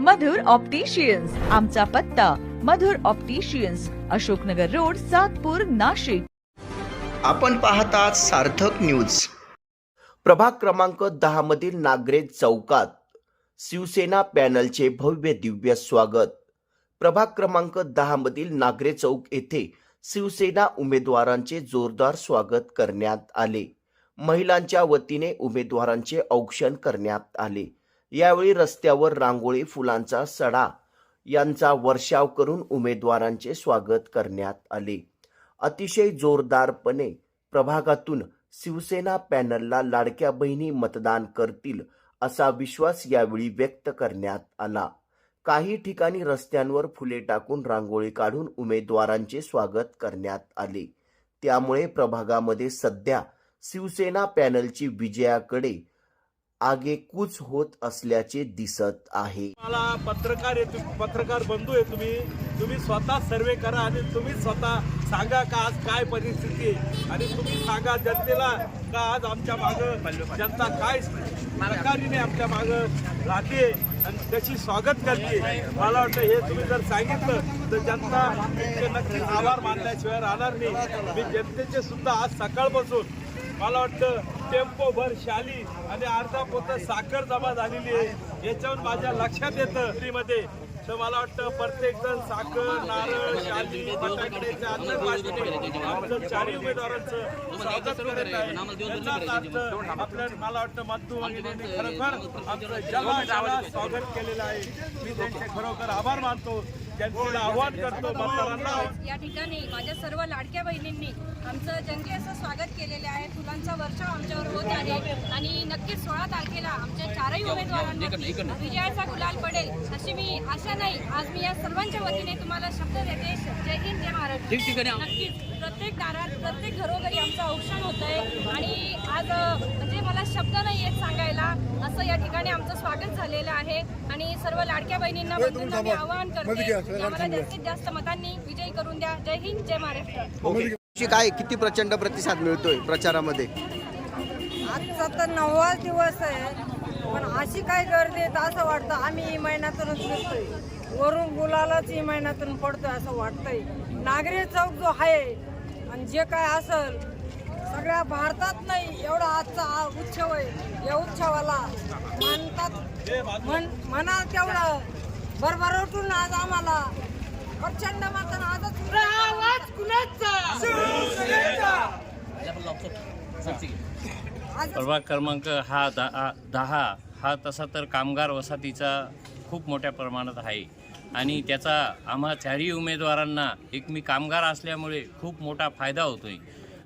मधुर opticians. आमचा पत्ता Madhur opticians Ashoknagar road Satpur Nashik. आपण पाहतात सार्थक न्यूज. प्रभाग क्रमांक दहा मधील नागरेज चौकात शिवसेना पॅनलचे भव्य दिव्य स्वागत. प्रभाग क्रमांक दहा मधील नागरे चौक येथे शिवसेना उमेदवारांचे जोरदार स्वागत करण्यात आले. महिलांच्या वतीने उमेदवारांचे औक्षण करण्यात आले. यावेळी रस्त्यावर रांगोळी फुलांचा सडा. यांचा वर्षाव करून उमेदवारांचे स्वागत करण्यात आले. अतिशय जोरदारपणे प्रभागातून शिवसेना पॅनलला लाडक्या बहिणी मतदान करतील असा विश्वास यावेळी व्यक्त करण्यात आला. काही ठिकाणी रस्त्यांवर फुले टाकून रांगोळी काढून उमेदवारांचे स्वागत करण्यात आले. त्यामुळे प्रभागामध्ये सध्या शिवसेना पॅनलची विजयाकडे आगेकूच होत असल्याचे दिसत आहे. मला पत्रकार आहे तुम्ही पत्रकार बंधू आहे तुम्ही. तुम्ही स्वतः सर्वे करा आणि तुम्ही स्वतः सांगा का आज काय परिस्थिती आहे. आणि तुम्ही सांगा जनतेला का आज आमच्या मागं जनता काय सरकारीने आमच्या मागं राहते आणि त्याची स्वागत करते. मला वाटतं हे तुम्ही जर सांगितलं तर जनता तुमचे नक्कीच आभार मानल्याशिवाय राहणार नाही. मी जनतेचे सुद्धा आज सकाळपासून मला वाटतं टेम्पो भर शाली आणि अर्धा पोत साखर जमा झालेली आहे. याच्यावर माझ्या लक्षात येतं फ्रीमध्ये तर मला वाटतं प्रत्येक जण साखर नारळ शाली फटाकड्याचे अन्न आमचं चारही उमेदवारांचं स्वागत करत आहे. याचाच अर्थ आपल्या मला वाटतं मधू वगैरे खरोखर आमचं जगाला स्वागत केलेलं आहे. मी त्यांचे खरोखर आभार मानतो. जनतेला आव्हान करतो या ठिकाणी माझ्या सर्व लाडक्या बहिणींनी आमचं जंगी असं स्वागत केलेले आहे. फुलांचा वर्षाव आमच्यावर होत आहे. आणि नक्कीच सोळा तारखेला आमच्या चारही उमेदवारांवरती विजयाचा गुलाल पडेल अशी मी आशा नाही. आज मी या सर्वांच्या वतीने तुम्हाला शब्द देते. जय हिंद जय महाराष्ट्र. नक्कीच प्रत्येक दारात प्रत्येक घरोघरी आमचं औक्षण होत आहे आणि आज म्हणजे मला शब्द नाही येत सांगायला. असं या ठिकाणी आमचं स्वागत झालेलं आहे. आणि सर्व लाडक्या बहिणींना मी आवाहन करते आम्हाला जास्तीत जास्त मतांनी विजयी करून द्या. जय हिंद जय महाराष्ट्र. काय किती प्रचंड प्रतिसाद मिळतोय प्रचारामध्ये? आजचा तर नववा दिवस आहे. पण अशी काय गर्दी आहे तर असं वाटतं आम्ही महिन्यातूनच फिरतोय. वरून गुलालाच ही महिन्यातून पडतोय असं वाटतंय. नागरी चौक जो आहे आणि जे काय असल सगळ्या भारतात नाही एवढा आजचा हा उत्सव आहे. या उत्सवाला मानतात. मन मना तेवढं भरभराटून आज आम्हाला प्रचंड मात्र आजच आवाज कुणाचा? आज प्रभाग क्रमांक हा दहा दहा हा तसा तर कामगार वसाहतीचा खूप मोठ्या प्रमाणात आहे. आणि त्याचा आम्हा चारही उमेदवारांना एक मी कामगार असल्यामुळे खूप मोठा फायदा होतोय.